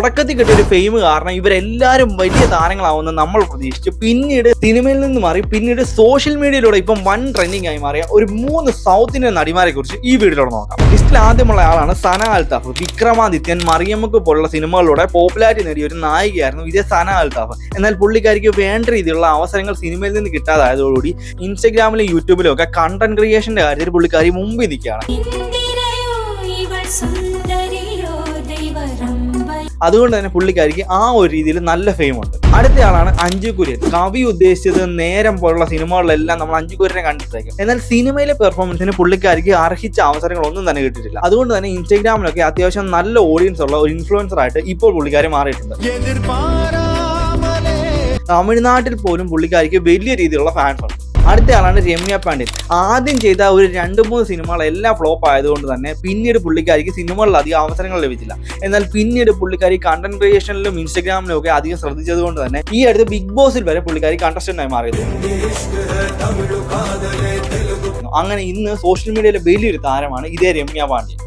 തുടക്കത്തിൽ കിട്ടിയ ഒരു ഫെയിം കാരണം ഇവരെല്ലാരും വലിയ താരങ്ങളാവുന്ന നമ്മൾ പ്രതീക്ഷിച്ചു. പിന്നീട് സിനിമയിൽ നിന്ന് മാറി പിന്നീട് സോഷ്യൽ മീഡിയയിലൂടെ ഇപ്പം വൺ ട്രെൻഡിങ് ആയി മാറിയ ഒരു മൂന്ന് സൗത്ത് ഇന്ത്യൻ നടിമാരെ കുറിച്ച് ഈ വീഡിയോയിലൂടെ നോക്കാം. ലിസ്റ്റിൽ ആദ്യമുള്ള ആളാണ് സന അൽത്താഫ് വിക്രമാദിത്യൻ മറിയമ്മക്ക് പോലുള്ള സിനിമകളിലൂടെ പോപ്പുലാരിറ്റി നേടിയ ഒരു നായികയായിരുന്നു ഇതേ സന അൽത്താഫ് എന്നാൽ പുള്ളിക്കാരിക്ക് വേണ്ട രീതിയിലുള്ള അവസരങ്ങൾ സിനിമയിൽ നിന്ന് കിട്ടാതായതോടുകൂടി ഇൻസ്റ്റഗ്രാമിലും യൂട്യൂബിലും ഒക്കെ കണ്ടന്റ് ക്രിയേഷന്റെ കാര്യത്തിൽ പുള്ളിക്കാരി മുമ്പിൽ നിൽക്കുകയാണ്. അതുകൊണ്ട് തന്നെ പുള്ളിക്കാരിക്ക് ആ ഒരു രീതിയിൽ നല്ല ഫെയിം ഉണ്ട്. അടുത്തയാളാണ് അഞ്ജു കുര്യൻ കവി ഉദ്ദേശിച്ചത് നേരം പോലുള്ള സിനിമകളിലെല്ലാം നമ്മൾ അഞ്ജു കുര്യനെ കണ്ടിട്ടേക്കും. എന്നാൽ സിനിമയിലെ പെർഫോമൻസിന് പുള്ളിക്കാരിക്ക് അർഹിച്ച അവസരങ്ങൾ ഒന്നും തന്നെ കിട്ടിയിട്ടില്ല. അതുകൊണ്ട് തന്നെ ഇൻസ്റ്റഗ്രാമിലൊക്കെ അത്യാവശ്യം നല്ല ഓഡിയൻസ് ഉള്ള ഒരു ഇൻഫ്ലുവൻസർ ആയിട്ട് ഇപ്പോൾ പുള്ളിക്കാരി മാറിയിട്ടുണ്ട്. തമിഴ്നാട്ടിൽ പോലും പുള്ളിക്കാരിക്ക് വലിയ രീതിയിലുള്ള ഫാൻസ് ഉണ്ട്. അടുത്തയാളാണ് രമ്യ പാണ്ഡ്യൻ. ആദ്യം ചെയ്ത ഒരു രണ്ട് മൂന്ന് സിനിമകളെല്ലാം ഫ്ലോപ്പ് ആയതുകൊണ്ട് തന്നെ പിന്നീട് പുള്ളിക്കാരിക്ക് സിനിമകളിൽ അധികം അവസരങ്ങൾ ലഭിച്ചില്ല. എന്നാൽ പിന്നീട് പുള്ളിക്കാരി കണ്ടന്റ് ക്രിയേഷനിലും ഇൻസ്റ്റഗ്രാമിലും ഒക്കെ അധികം ശ്രദ്ധിച്ചത് കൊണ്ട് തന്നെ ഈ അടുത്ത് ബിഗ് ബോസിൽ വരെ പുള്ളിക്കാരി കണ്ടസ്റ്റന്റായി മാറിയത്. അങ്ങനെ ഇന്ന് സോഷ്യൽ മീഡിയയിലെ വലിയൊരു താരമാണ് ഇതേ രമ്യ പാണ്ഡ്യൻ.